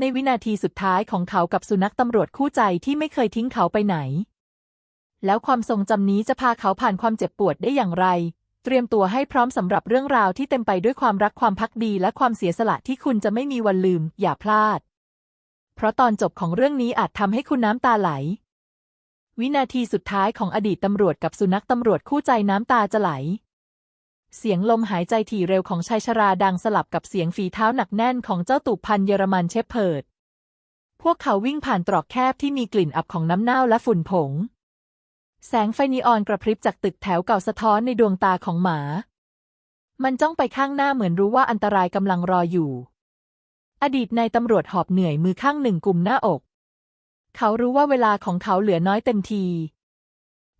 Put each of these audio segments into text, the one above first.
ในวินาทีสุดท้ายของเขากับสุนัขตำรวจคู่ใจที่ไม่เคยทิ้งเขาไปไหน แล้วความทรงจำนี้จะพาเขาผ่านความเจ็บปวดได้อย่างไร เตรียมตัวให้พร้อมสำหรับเรื่องราวที่เต็มไปด้วยความรักความพักดีและความเสียสละที่คุณจะไม่มีวันลืม อย่าพลาด เพราะตอนจบของเรื่องนี้อาจทำให้คุณน้ำตาไหล วินาทีสุดท้ายของอดีตตำรวจกับสุนัขตำรวจคู่ใจน้ำตาจะไหล เสียงลมหายใจถี่เร็วของชายชราดังสลับกับเสียงฝีเท้าหนักแน่นของเจ้าตูบพันย์เยอรมันเชฟเพิร์ด พวกเขาวิ่งผ่านตรอกแคบที่มีกลิ่นอับของน้ำเน่าและฝุ่นผง แสงไฟนีออนกระพริบจากตึกแถวเก่าสะท้อนในดวงตาของหมา มันจ้องไปข้างหน้าเหมือนรู้ว่าอันตรายกำลังรออยู่ อดีตนายตำรวจหอบเหนื่อยมือข้างหนึ่งกุมหน้าอก เขารู้ว่าเวลาของเขาเหลือน้อยเต็มที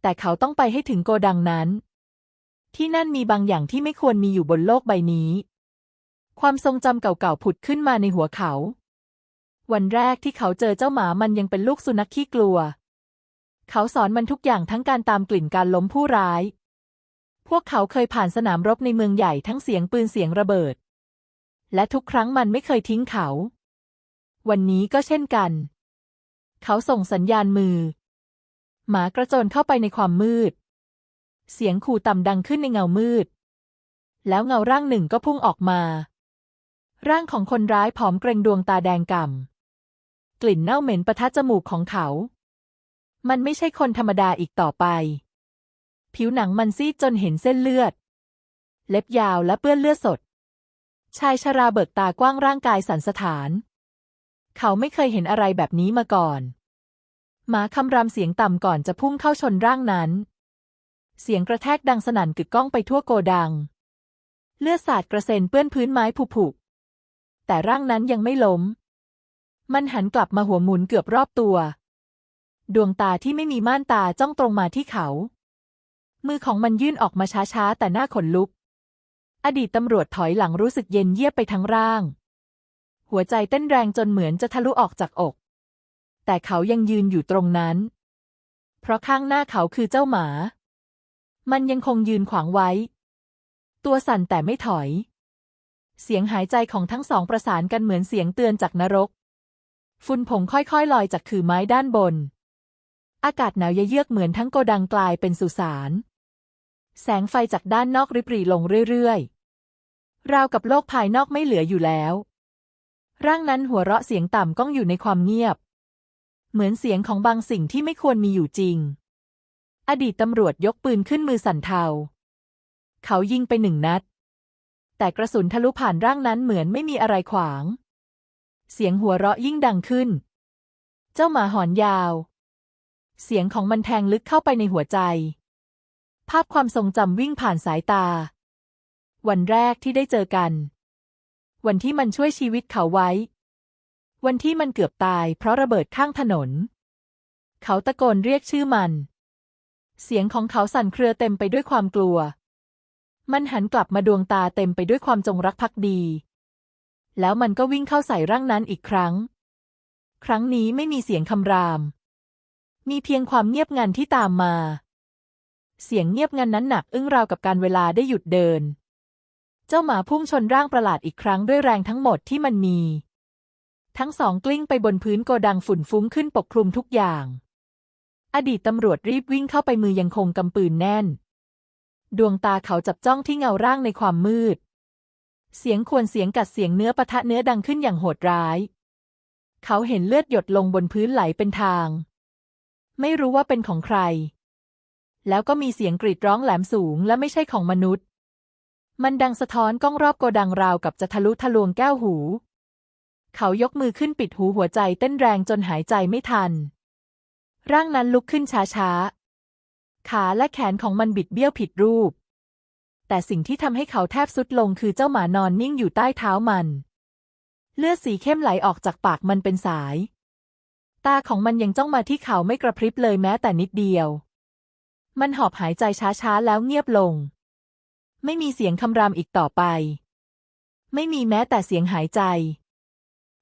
แต่เขาต้องไปให้ถึงโกดังนั้น ที่นั่นมีบางอย่างที่ไม่ควรมีอยู่บนโลกใบนี้ ความทรงจำเก่าๆผุดขึ้นมาในหัวเขา วันแรกที่เขาเจอเจ้าหมามันยังเป็นลูกสุนัขขี้กลัว เขาสอนมันทุกอย่างทั้งการตามกลิ่นการล้มผู้ร้าย พวกเขาเคยผ่านสนามรบในเมืองใหญ่ทั้งเสียงปืนเสียงระเบิด และทุกครั้งมันไม่เคยทิ้งเขา วันนี้ก็เช่นกัน เขาส่งสัญญาณมือ หมากระโจนเข้าไปในความมืด เสียงขู่ต่ำดังขึ้นในเงามืด แล้วเงาร่างหนึ่งก็พุ่งออกมา ร่างของคนร้ายผอมเกรงดวงตาแดงก่ำ กลิ่นเน่าเหม็นประทัดจมูกของเขา มันไม่ใช่คนธรรมดาอีกต่อไป ผิวหนังมันซีดจนเห็นเส้นเลือด เล็บยาวและเปื้อนเลือดสด ชายชราเบิกตากว้างร่างกายสันสถาน เขาไม่เคยเห็นอะไรแบบนี้มาก่อนหมาคำรามเสียงต่ำก่อนจะพุ่งเข้าชนร่างนั้น เสียงกระแทกดังสนั่นกึกก้องไปทั่วโกดัง เลือดสาดกระเซ็นเปื้อนพื้นไม้ผุผุแต่ร่างนั้นยังไม่ล้ม มันหันกลับมาหัวหมุนเกือบรอบตัว ดวงตาที่ไม่มีม่านตาจ้องตรงมาที่เขา มือของมันยื่นออกมาช้าๆ แต่หน้าขนลุก อดีตตำรวจถอยหลังรู้สึกเย็นเยียบไปทั้งร่าง หัวใจเต้นแรงจนเหมือนจะทะลุออกจากอก แต่เขายังยืนอยู่ตรงนั้น เพราะข้างหน้าเขาคือเจ้าหมา มันยังคงยืนขวางไว้ ตัวสั่นแต่ไม่ถอย เสียงหายใจของทั้งสองประสานกันเหมือนเสียงเตือนจากนรก ฝุ่นผงค่อยๆลอยจากขือไม้ด้านบน อากาศหนาวเยือกเหมือนทั้งโกดังกลายเป็นสุสานแสงไฟจากด้านนอกริบหรี่ลงเรื่อยๆ ราวกับโลกภายนอกไม่เหลืออยู่แล้ว ร่างนั้นหัวเราะเสียงต่ำก้องอยู่ในความเงียบ เหมือนเสียงของบางสิ่งที่ไม่ควรมีอยู่จริง อดีตตำรวจยกปืนขึ้นมือสั่นเทา เขายิงไปหนึ่งนัด แต่กระสุนทะลุผ่านร่างนั้นเหมือนไม่มีอะไรขวาง เสียงหัวเราะยิ่งดังขึ้น เจ้าหมาหอนยาว เสียงของมันแทงลึกเข้าไปในหัวใจ ภาพความทรงจำวิ่งผ่านสายตา วันแรกที่ได้เจอกัน วันที่มันช่วยชีวิตเขาไว้ วันที่มันเกือบตายเพราะระเบิดข้างถนน เขาตะโกนเรียกชื่อมัน เสียงของเขาสั่นเครือเต็มไปด้วยความกลัว มันหันกลับมาดวงตาเต็มไปด้วยความจงรักภักดี แล้วมันก็วิ่งเข้าใส่ร่างนั้นอีกครั้ง ครั้งนี้ไม่มีเสียงคำราม มีเพียงความเงียบงันที่ตามมา เสียงเงียบงันนั้นหนักอึ้งราวกับการเวลาได้หยุดเดิน เจ้าหมาพุ่งชนร่างประหลาดอีกครั้งด้วยแรงทั้งหมดที่มันมี ทั้งสองกลิ้งไปบนพื้นโกดังฝุ่นฟุ้งขึ้นปกคลุมทุกอย่าง อดีตตำรวจรีบวิ่งเข้าไปมือยังคงกำปืนแน่น ดวงตาเขาจับจ้องที่เงาร่างในความมืด เสียงควรเสียงกัดเสียงเนื้อปะทะเนื้อดังขึ้นอย่างโหดร้าย เขาเห็นเลือดหยดลงบนพื้นไหลเป็นทาง ไม่รู้ว่าเป็นของใคร แล้วก็มีเสียงกรีดร้องแหลมสูงและไม่ใช่ของมนุษย์ มันดังสะท้อนก้องรอบโกดังราวกับจะทะลุทะลวงแก้วหู เขายกมือขึ้นปิดหูหัวใจเต้นแรงจนหายใจไม่ทัน ร่างนั้นลุกขึ้นช้าๆ ขาและแขนของมันบิดเบี้ยวผิดรูป แต่สิ่งที่ทำให้เขาแทบสุดลงคือเจ้าหมานอนนิ่งอยู่ใต้เท้ามัน เลือดสีเข้มไหลออกจากปากมันเป็นสาย ตาของมันยังจ้องมาที่เขาไม่กระพริบเลยแม้แต่นิดเดียว มันหอบหายใจช้าๆ แล้วเงียบลง ไม่มีเสียงคำรามอีกต่อไป ไม่มีแม้แต่เสียงหายใจ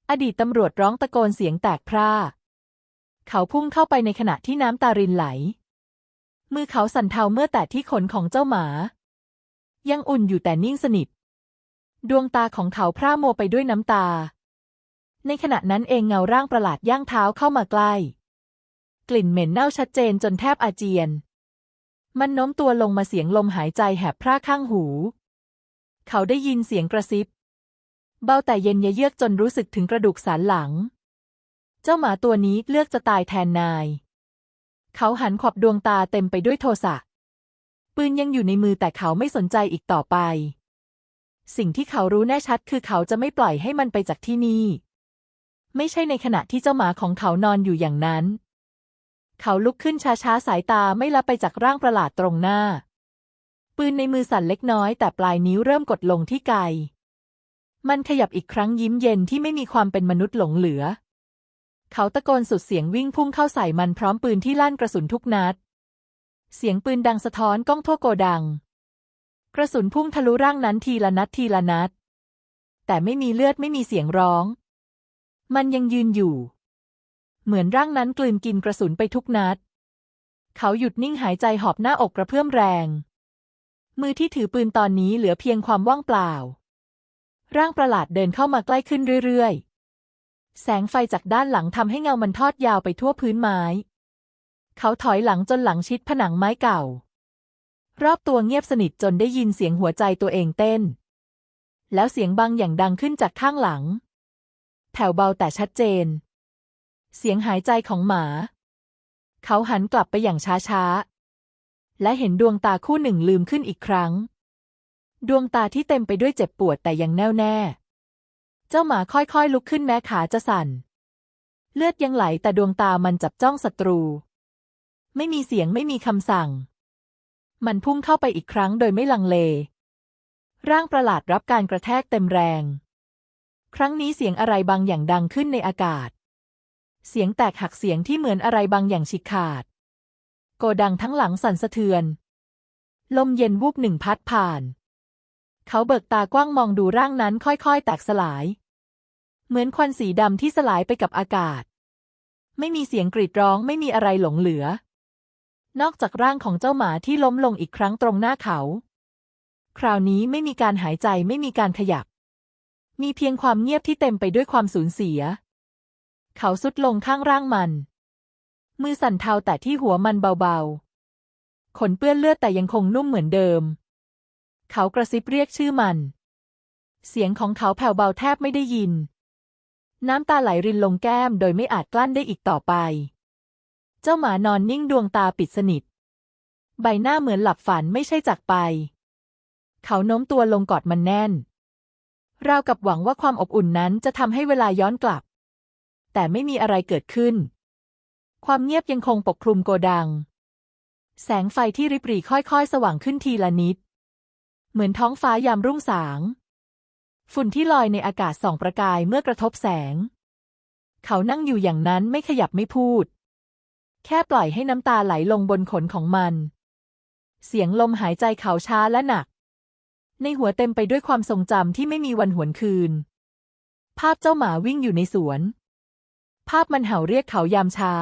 อดีตตำรวจร้องตะโกนเสียงแตกพร่า เขาพุ่งเข้าไปในขณะที่น้ำตารินไหล มือเขาสั่นเทาเมื่อแตะที่ขนของเจ้าหมา ยังอุ่นอยู่แต่นิ่งสนิท ดวงตาของเขาพร่ามัวไปด้วยน้ำตา ในขณะนั้นเองเงาร่างประหลาดย่างเท้าเข้ามาใกล้ กลิ่นเหม็นเน่าชัดเจนจนแทบอาเจียน มันโน้มตัวลงมาเสียงลมหายใจแหบพร่าข้างหู เขาได้ยินเสียงกระซิบ เบาแต่เย็นเยือกจนรู้สึกถึงกระดูกสันหลัง เจ้าหมาตัวนี้เลือกจะตายแทนนาย เขาหันขอบดวงตาเต็มไปด้วยโทสะ ปืนยังอยู่ในมือแต่เขาไม่สนใจอีกต่อไป สิ่งที่เขารู้แน่ชัดคือเขาจะไม่ปล่อยให้มันไปจากที่นี่ ไม่ใช่ในขณะที่เจ้าหมาของเขานอนอยู่อย่างนั้น เขาลุกขึ้นช้าๆสายตาไม่ละไปจากร่างประหลาดตรงหน้า ปืนในมือสั่นเล็กน้อยแต่ปลายนิ้วเริ่มกดลงที่ไกมันขยับอีกครั้งยิ้มเย็นที่ไม่มีความเป็นมนุษย์หลงเหลือ เขาตะโกนสุดเสียงวิ่งพุ่งเข้าใส่มันพร้อมปืนที่ลั่นกระสุนทุกนัด เสียงปืนดังสะท้อนก้องทั่วโกดัง กระสุนพุ่งทะลุร่างนั้นทีละนัดทีละนัด แต่ไม่มีเลือดไม่มีเสียงร้อง มันยังยืนอยู่ เหมือนร่างนั้นกลืนกินกระสุนไปทุกนัด เขาหยุดนิ่งหายใจหอบหน้าอกกระเพื่อมแรง มือที่ถือปืนตอนนี้เหลือเพียงความว่างเปล่า ร่างประหลาดเดินเข้ามาใกล้ขึ้นเรื่อยๆ แสงไฟจากด้านหลังทำให้เงามันทอดยาวไปทั่วพื้นไม้ เขาถอยหลังจนหลังชิดผนังไม้เก่า รอบตัวเงียบสนิทจนได้ยินเสียงหัวใจตัวเองเต้น แล้วเสียงบางอย่างดังขึ้นจากข้างหลัง แผ่วเบาแต่ชัดเจน เสียงหายใจของหมา เขาหันกลับไปอย่างช้าๆ และเห็นดวงตาคู่หนึ่งลืมขึ้นอีกครั้ง ดวงตาที่เต็มไปด้วยเจ็บปวดแต่ยังแน่วแน่ เจ้าหมาค่อยๆ ลุกขึ้นแม้ขาจะสั่น เลือดยังไหลแต่ดวงตามันจับจ้องศัตรู ไม่มีเสียงไม่มีคำสั่ง มันพุ่งเข้าไปอีกครั้งโดยไม่ลังเล ร่างประหลาดรับการกระแทกเต็มแรง ครั้งนี้เสียงอะไรบางอย่างดังขึ้นในอากาศ เสียงแตกหักเสียงที่เหมือนอะไรบางอย่างฉีกขาด โกดังทั้งหลังสั่นสะเทือน ลมเย็นวูบหนึ่งพัดผ่านเขาเบิกตากว้างมองดูร่างนั้นค่อยๆ แตกสลาย เหมือนควันสีดำที่สลายไปกับอากาศ ไม่มีเสียงกรีดร้องไม่มีอะไรหลงเหลือ นอกจากร่างของเจ้าหมาที่ล้มลงอีกครั้งตรงหน้าเขา คราวนี้ไม่มีการหายใจไม่มีการขยับ มีเพียงความเงียบที่เต็มไปด้วยความสูญเสีย เขาสุดลงข้างร่างมัน มือสั่นเทาแต่ที่หัวมันเบาๆ ขนเปื้อนเลือดแต่ยังคงนุ่มเหมือนเดิม เขากระซิบเรียกชื่อมันเสียงของเขาแผ่วเบาแทบไม่ได้ยิน น้ำตาไหลรินลงแก้มโดยไม่อาจกลั้นได้อีกต่อไป เจ้าหมานอนนิ่งดวงตาปิดสนิท ใบหน้าเหมือนหลับฝันไม่ใช่จากไป เขาโน้มตัวลงกอดมันแน่น ราวกับหวังว่าความอบอุ่นนั้นจะทำให้เวลาย้อนกลับ แต่ไม่มีอะไรเกิดขึ้น ความเงียบยังคงปกคลุมโกดัง แสงไฟที่ริบหรี่ค่อยๆ สว่างขึ้นทีละนิด เหมือนท้องฟ้ายามรุ่งสาง ฝุ่นที่ลอยในอากาศส่องประกายเมื่อกระทบแสง เขานั่งอยู่อย่างนั้นไม่ขยับไม่พูด แค่ปล่อยให้น้ำตาไหลลงบนขนของมัน เสียงลมหายใจเขาช้าและหนัก ในหัวเต็มไปด้วยความทรงจำที่ไม่มีวันหวนคืน ภาพเจ้าหมาวิ่งอยู่ในสวน ภาพมันเห่าเรียกเขายามเช้า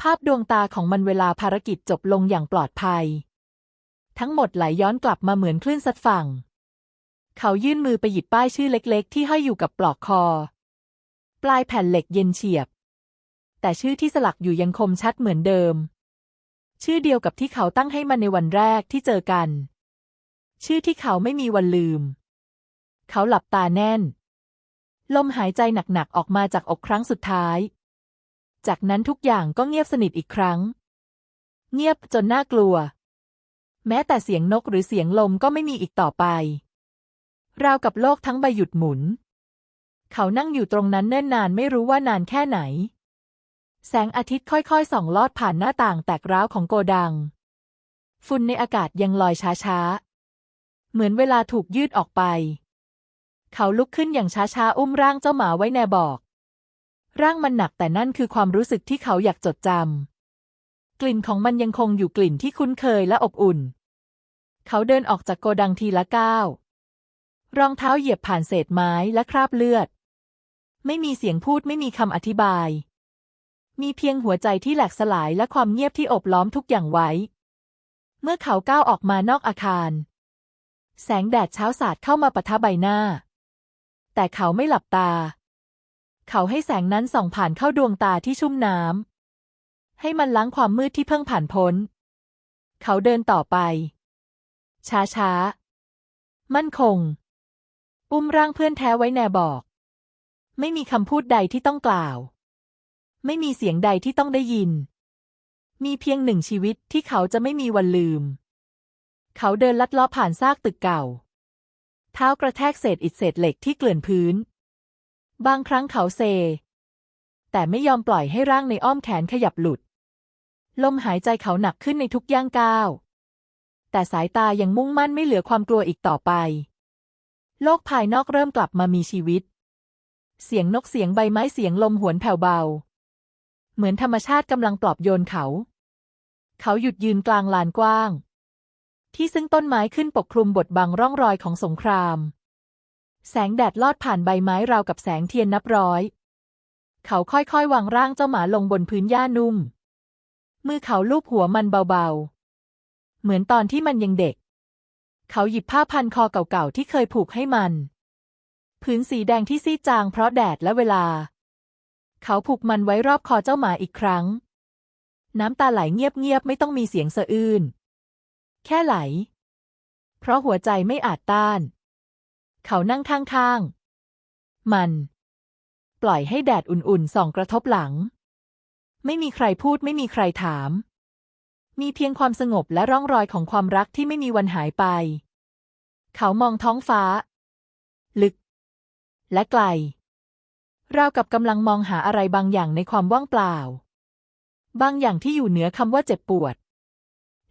ภาพดวงตาของมันเวลาภารกิจจบลงอย่างปลอดภัย ทั้งหมดไหลย้อนกลับมาเหมือนคลื่นซัดฝั่ง เขายื่นมือไปหยิบป้ายชื่อเล็ก ๆ ที่ห้อยอยู่กับปลอกคอ ปลายแผ่นเหล็กเย็นเฉียบ แต่ชื่อที่สลักอยู่ยังคมชัดเหมือนเดิม ชื่อเดียวกับที่เขาตั้งให้มันในวันแรกที่เจอกัน ชื่อที่เขาไม่มีวันลืม เขาหลับตาแน่น ลมหายใจหนัก ๆ ออกมาจากอกครั้งสุดท้าย จากนั้นทุกอย่างก็เงียบสนิทอีกครั้ง เงียบจนน่ากลัว แม้แต่เสียงนกหรือเสียงลมก็ไม่มีอีกต่อไป ราวกับโลกทั้งใบหยุดหมุน เขานั่งอยู่ตรงนั้นเนิ่นนานไม่รู้ว่านานแค่ไหน แสงอาทิตย์ค่อยๆส่องลอดผ่านหน้าต่างแตกร้าวของโกดัง ฝุ่นในอากาศยังลอยช้าๆ เหมือนเวลาถูกยืดออกไป เขาลุกขึ้นอย่างช้าๆ อุ้มร่างเจ้าหมาไว้แนบอก ร่างมันหนักแต่นั่นคือความรู้สึกที่เขาอยากจดจำกลิ่นของมันยังคงอยู่กลิ่นที่คุ้นเคยและอบอุ่น เขาเดินออกจากโกดังทีละก้าว รองเท้าเหยียบผ่านเศษไม้และคราบเลือด ไม่มีเสียงพูดไม่มีคำอธิบาย มีเพียงหัวใจที่แหลกสลายและความเงียบที่อบล้อมทุกอย่างไว้ เมื่อเขาก้าวออกมานอกอาคาร แสงแดดเช้าสาดเข้ามาปะทะใบหน้า แต่เขาไม่หลับตา เขาให้แสงนั้นส่องผ่านเข้าดวงตาที่ชุ่มน้ำให้มันล้างความมืดที่เพิ่งผ่านพ้น เขาเดินต่อไป ช้าช้าๆมั่นคง อุ้มร่างเพื่อนแท้ไว้แนบอก ไม่มีคำพูดใดที่ต้องกล่าว ไม่มีเสียงใดที่ต้องได้ยิน มีเพียงหนึ่งชีวิตที่เขาจะไม่มีวันลืม เขาเดินลัดเลาะผ่านซากตึกเก่า เท้ากระแทกเศษอิฐเศษเหล็กที่เกลื่อนพื้น บางครั้งเขาเซ แต่ไม่ยอมปล่อยให้ร่างในอ้อมแขนขยับหลุด ลมหายใจเขาหนักขึ้นในทุกย่างก้าวแต่สายตายังมุ่งมั่นไม่เหลือความกลัวอีกต่อไป โลกภายนอกเริ่มกลับมามีชีวิต เสียงนกเสียงใบไม้เสียงลมหวนแผ่วเบา เหมือนธรรมชาติกำลังปลอบโยนเขา เขาหยุดยืนกลางลานกว้าง ที่ซึ่งต้นไม้ขึ้นปกคลุมบทบังร่องรอยของสงคราม แสงแดดลอดผ่านใบไม้ราวกับแสงเทียนนับร้อย เขาค่อยๆ วางร่างเจ้าหมาลงบนพื้นหญ้านุ่ม มือเขาลูบหัวมันเบาๆ เหมือนตอนที่มันยังเด็ก เขาหยิบผ้าพันคอเก่าๆที่เคยผูกให้มัน ผืนสีแดงที่ซีดจางเพราะแดดและเวลา เขาผูกมันไว้รอบคอเจ้าหมาอีกครั้ง น้ำตาไหลเงียบๆไม่ต้องมีเสียงสะอื้น แค่ไหล เพราะหัวใจไม่อาจต้าน เขานั่งข้างๆ มัน ปล่อยให้แดดอุ่นๆส่องกระทบหลัง ไม่มีใครพูดไม่มีใครถาม มีเพียงความสงบและร่องรอยของความรักที่ไม่มีวันหายไป เขามองท้องฟ้า ลึก และไกล ราวกับกำลังมองหาอะไรบางอย่างในความว่างเปล่า บางอย่างที่อยู่เหนือคำว่าเจ็บปวด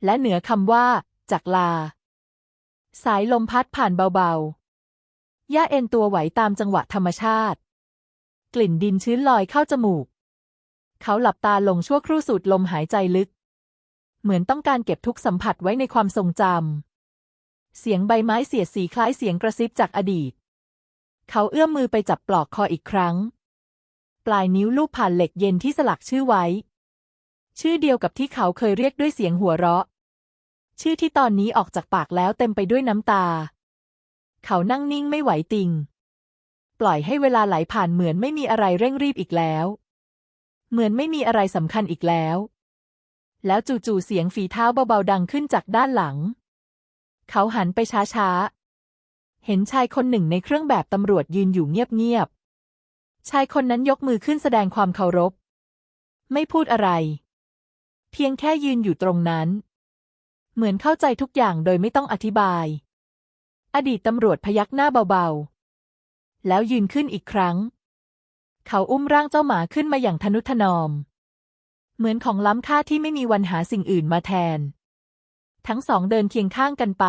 และเหนือคำว่า จากลา สายลมพัดผ่านเบาๆหญ้าเอ็นตัวไหวตามจังหวะธรรมชาติ กลิ่นดินชื้นลอยเข้าจมูก เขาหลับตาลงชั่วครู่สูดลมหายใจลึก เหมือนต้องการเก็บทุกสัมผัสไว้ในความทรงจำ เสียงใบไม้เสียดสีคล้ายเสียงกระซิบจากอดีต เขาเอื้อมมือไปจับปลอกคออีกครั้ง ปลายนิ้วลูบผ่านเหล็กเย็นที่สลักชื่อไว้ ชื่อเดียวกับที่เขาเคยเรียกด้วยเสียงหัวเราะ ชื่อที่ตอนนี้ออกจากปากแล้วเต็มไปด้วยน้ำตา เขานั่งนิ่งไม่ไหวติง ปล่อยให้เวลาไหลผ่านเหมือนไม่มีอะไรเร่งรีบอีกแล้ว เหมือนไม่มีอะไรสำคัญอีกแล้ว แล้วจู่ๆเสียงฝีเท้าเบาๆดังขึ้นจากด้านหลัง เขาหันไปช้าๆ เห็นชายคนหนึ่งในเครื่องแบบตำรวจยืนอยู่เงียบๆ ชายคนนั้นยกมือขึ้นแสดงความเคารพ ไม่พูดอะไร เพียงแค่ยืนอยู่ตรงนั้น เหมือนเข้าใจทุกอย่างโดยไม่ต้องอธิบาย อดีตตำรวจพยักหน้าเบาๆ แล้วยืนขึ้นอีกครั้ง เขาอุ้มร่างเจ้าหมาขึ้นมาอย่างทนุถนอม เหมือนของล้ำค่าที่ไม่มีวันหาสิ่งอื่นมาแทน ทั้งสองเดินเคียงข้างกันไป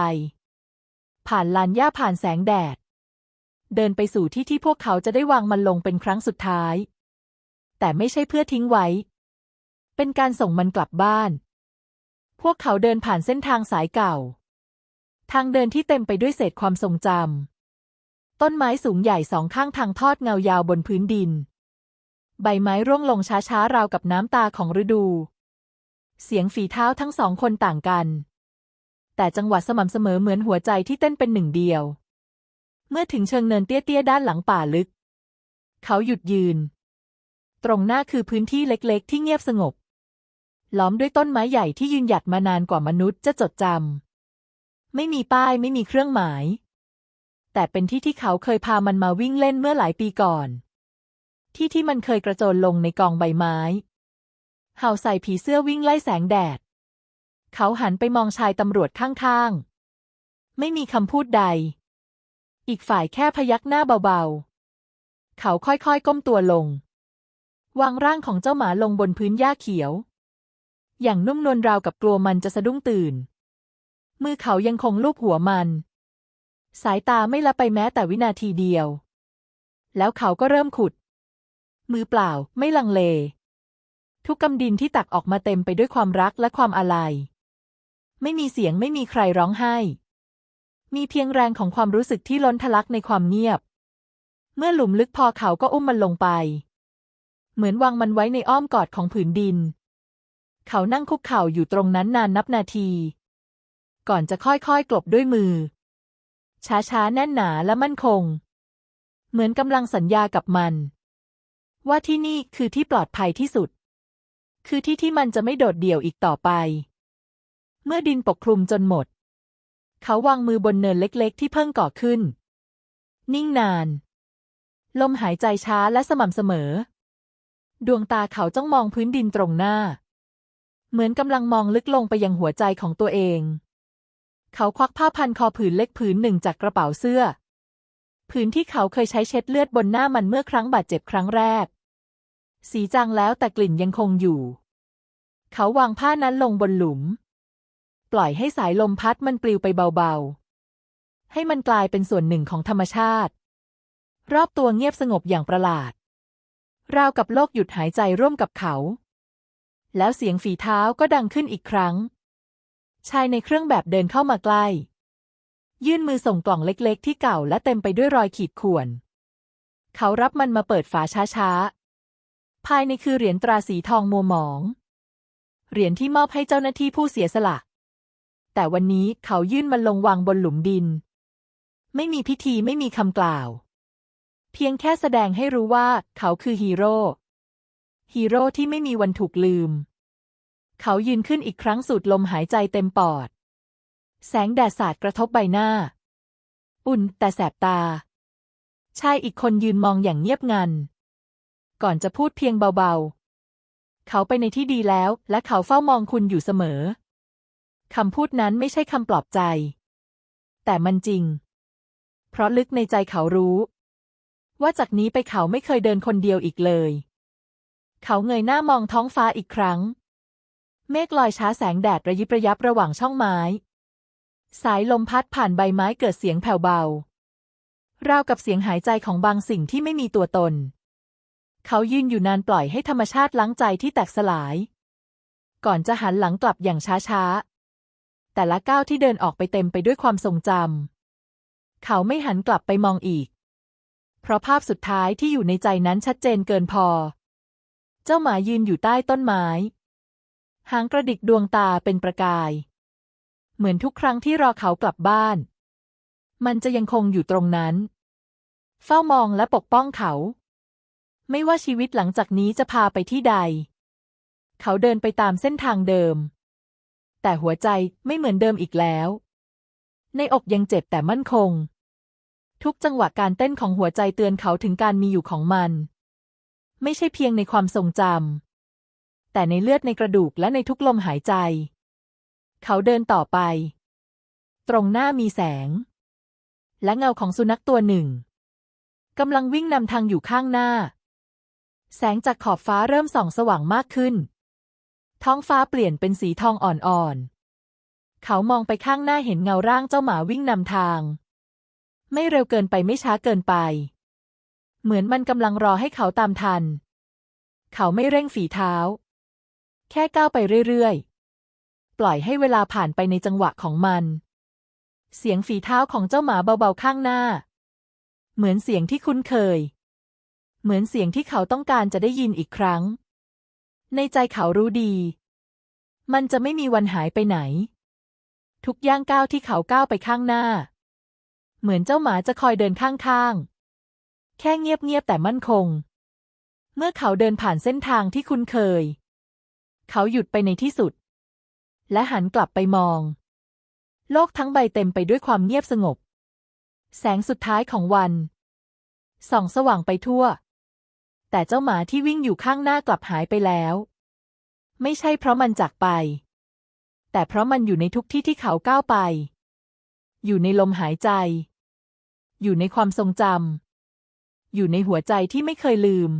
ผ่านลานหญ้าผ่านแสงแดด เดินไปสู่ที่ที่พวกเขาจะได้วางมันลงเป็นครั้งสุดท้าย แต่ไม่ใช่เพื่อทิ้งไว้ เป็นการส่งมันกลับบ้าน พวกเขาเดินผ่านเส้นทางสายเก่า ทางเดินที่เต็มไปด้วยเศษความทรงจำต้นไม้สูงใหญ่สองข้างทางทอดเงายาวบนพื้นดิน ใบไม้ร่วงลงช้าๆ ราวกับน้ำตาของฤดู เสียงฝีเท้าทั้งสองคนต่างกัน แต่จังหวะสม่ำเสมอเหมือนหัวใจที่เต้นเป็นหนึ่งเดียว เมื่อถึงเชิงเนินเตี้ยๆ ด้านหลังป่าลึก เขาหยุดยืน ตรงหน้าคือพื้นที่เล็กๆ ที่เงียบสงบ ล้อมด้วยต้นไม้ใหญ่ที่ยืนหยัดมานานกว่ามนุษย์จะจดจำไม่มีป้ายไม่มีเครื่องหมาย แต่เป็นที่ที่เขาเคยพามันมาวิ่งเล่นเมื่อหลายปีก่อน ที่ที่มันเคยกระโจนลงในกองใบไม้ เห่าใส่ผีเสื้อวิ่งไล่แสงแดด เขาหันไปมองชายตำรวจข้างๆ ไม่มีคำพูดใด อีกฝ่ายแค่พยักหน้าเบาๆ เขาค่อยๆ ก้มตัวลง วางร่างของเจ้าหมาลงบนพื้นหญ้าเขียว อย่างนุ่มนวลราวกับกลัวมันจะสะดุ้งตื่น มือเขายังคงลูบหัวมัน สายตาไม่ละไปแม้แต่วินาทีเดียว แล้วเขาก็เริ่มขุด มือเปล่าไม่ลังเล ทุกกำดินที่ตักออกมาเต็มไปด้วยความรักและความอาลัย ไม่มีเสียงไม่มีใครร้องไห้ มีเพียงแรงของความรู้สึกที่ล้นทะลักในความเงียบ เมื่อหลุมลึกพอเขาก็อุ้มมันลงไป เหมือนวางมันไว้ในอ้อมกอดของผืนดิน เขานั่งคุกเข่าอยู่ตรงนั้นนานนับนาที ก่อนจะค่อยๆกลบด้วยมือ ช้าๆแน่นหนาและมั่นคง เหมือนกำลังสัญญากับมัน ว่าที่นี่คือที่ปลอดภัยที่สุด คือที่ที่มันจะไม่โดดเดี่ยวอีกต่อไป เมื่อดินปกคลุมจนหมด เขาวางมือบนเนินเล็กๆ ที่เพิ่งก่อขึ้น นิ่งนาน ลมหายใจช้าและสม่ำเสมอ ดวงตาเขาจ้องมองพื้นดินตรงหน้า เหมือนกำลังมองลึกลงไปยังหัวใจของตัวเอง เขาควักผ้าพันคอผืนเล็กผืนหนึ่งจากกระเป๋าเสื้อ ผืนที่เขาเคยใช้เช็ดเลือดบนหน้ามันเมื่อครั้งบาดเจ็บครั้งแรก สีจางแล้วแต่กลิ่นยังคงอยู่ เขาวางผ้านั้นลงบนหลุม ปล่อยให้สายลมพัดมันปลิวไปเบาๆ ให้มันกลายเป็นส่วนหนึ่งของธรรมชาติ รอบตัวเงียบสงบอย่างประหลาด ราวกับโลกหยุดหายใจร่วมกับเขา แล้วเสียงฝีเท้าก็ดังขึ้นอีกครั้ง ชายในเครื่องแบบเดินเข้ามาใกล้ ยื่นมือส่งกล่องเล็กๆ ที่เก่าและเต็มไปด้วยรอยขีดข่วน เขารับมันมาเปิดฝาช้าๆ ภายในคือเหรียญตราสีทองมัวหมอง เหรียญที่มอบให้เจ้าหน้าที่ผู้เสียสละ แต่วันนี้เขายื่นมันลงวางบนหลุมดิน ไม่มีพิธีไม่มีคำกล่าว เพียงแค่แสดงให้รู้ว่าเขาคือฮีโร่ ฮีโร่ที่ไม่มีวันถูกลืม เขายืนขึ้นอีกครั้งสูดลมหายใจเต็มปอด แสงแดดสาดกระทบใบหน้า อุ่นแต่แสบตา ชายอีกคนยืนมองอย่างเงียบงัน ก่อนจะพูดเพียงเบาๆ เขาไปในที่ดีแล้ว และเขาเฝ้ามองคุณอยู่เสมอ คำพูดนั้นไม่ใช่คำปลอบใจ แต่มันจริง เพราะลึกในใจเขารู้ ว่าจากนี้ไปเขาไม่เคยเดินคนเดียวอีกเลย เขาเงยหน้ามองท้องฟ้าอีกครั้ง เมฆลอยช้าแสงแดดระยิบระยับระหว่างช่องไม้ สายลมพัดผ่านใบไม้เกิดเสียงแผ่วเบา ราวกับเสียงหายใจของบางสิ่งที่ไม่มีตัวตน เขายืนอยู่นานปล่อยให้ธรรมชาติล้างใจที่แตกสลาย ก่อนจะหันหลังกลับอย่างช้าๆ แต่ละก้าวที่เดินออกไปเต็มไปด้วยความทรงจำ เขาไม่หันกลับไปมองอีก เพราะภาพสุดท้ายที่อยู่ในใจนั้นชัดเจนเกินพอ เจ้าหมายืนอยู่ใต้ต้นไม้ หางกระดิกดวงตาเป็นประกาย เหมือนทุกครั้งที่รอเขากลับบ้าน มันจะยังคงอยู่ตรงนั้น เฝ้ามองและปกป้องเขา ไม่ว่าชีวิตหลังจากนี้จะพาไปที่ใด เขาเดินไปตามเส้นทางเดิม แต่หัวใจไม่เหมือนเดิมอีกแล้ว ในอกยังเจ็บแต่มั่นคง ทุกจังหวะการเต้นของหัวใจเตือนเขาถึงการมีอยู่ของมัน ไม่ใช่เพียงในความทรงจำแต่ในเลือดในกระดูกและในทุกลมหายใจ เขาเดินต่อไป ตรงหน้ามีแสง และเงาของสุนัขตัวหนึ่งกำลังวิ่งนำทางอยู่ข้างหน้า แสงจากขอบฟ้าเริ่มส่องสว่างมากขึ้น ท้องฟ้าเปลี่ยนเป็นสีทองอ่อนๆ เขามองไปข้างหน้าเห็นเงาร่างเจ้าหมาวิ่งนำทาง ไม่เร็วเกินไปไม่ช้าเกินไป เหมือนมันกำลังรอให้เขาตามทัน เขาไม่เร่งฝีเท้า แค่ก้าวไปเรื่อยๆ ล่อยให้เวลาผ่านไปในจังหวะของมัน เสียงฝีเท้าของเจ้าหมาเบาๆข้างหน้า เหมือนเสียงที่คุ้นเคย เหมือนเสียงที่เขาต้องการจะได้ยินอีกครั้ง ในใจเขารู้ดี มันจะไม่มีวันหายไปไหน ทุกย่างก้าวที่เขาก้าวไปข้างหน้า เหมือนเจ้าหมาจะคอยเดินข้างๆ แค่เงียบๆแต่มั่นคง เมื่อเขาเดินผ่านเส้นทางที่คุ้นเคย เขาหยุดไปในที่สุด และหันกลับไปมอง โลกทั้งใบเต็มไปด้วยความเงียบสงบ แสงสุดท้ายของวันส่องสว่างไปทั่ว แต่เจ้าหมาที่วิ่งอยู่ข้างหน้ากลับหายไปแล้ว ไม่ใช่เพราะมันจากไป แต่เพราะมันอยู่ในทุกที่ที่เขาก้าวไป อยู่ในลมหายใจ อยู่ในความทรงจำอยู่ในหัวใจที่ไม่เคยลืม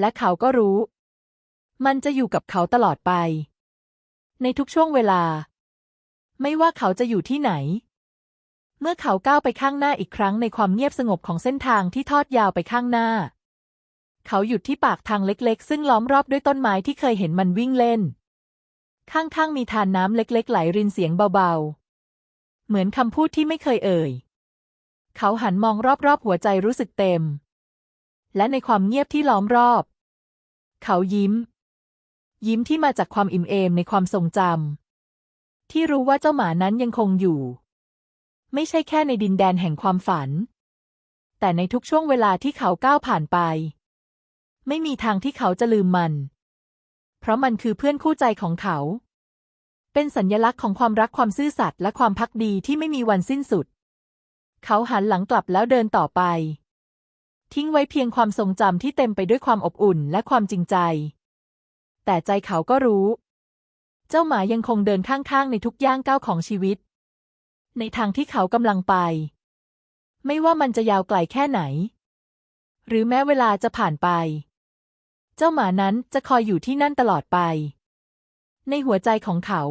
และเขาก็รู้ มันจะอยู่กับเขาตลอดไป ในทุกช่วงเวลา ไม่ว่าเขาจะอยู่ที่ไหน เมื่อเขาก้าวไปข้างหน้าอีกครั้งในความเงียบสงบของเส้นทางที่ทอดยาวไปข้างหน้า เขาหยุดที่ปากทางเล็กๆ ซึ่งล้อมรอบด้วยต้นไม้ที่เคยเห็นมันวิ่งเล่น ข้างๆมีทานน้ำเล็ก ๆ ไหลรินเสียงเบาๆ เหมือนคำพูดที่ไม่เคยเอ่ย เขาหันมองรอบๆ หัวใจรู้สึกเต็ม และในความเงียบที่ล้อมรอบ เขายิ้ม ยิ้มที่มาจากความอิ่มเอมในความทรงจำที่รู้ว่าเจ้าหมานั้นยังคงอยู่ ไม่ใช่แค่ในดินแดนแห่งความฝัน แต่ในทุกช่วงเวลาที่เขาก้าวผ่านไป ไม่มีทางที่เขาจะลืมมัน เพราะมันคือเพื่อนคู่ใจของเขา เป็นสัญญลักษณ์ของความรักความซื่อสัตย์และความพักดีที่ไม่มีวันสิ้นสุด เขาหันหลังกลับแล้วเดินต่อไป ทิ้งไว้เพียงความทรงจำที่เต็มไปด้วยความอบอุ่นและความจริงใจ แต่ใจเขาก็รู้ เจ้าหมายังคงเดินข้างๆ ในทุกย่างก้าวของชีวิต ในทางที่เขากำลังไป ไม่ว่ามันจะยาวไกลแค่ไหน หรือแม้เวลาจะผ่านไป เจ้าหมานั้นจะคอยอยู่ที่นั่นตลอดไป ในหัวใจของเขา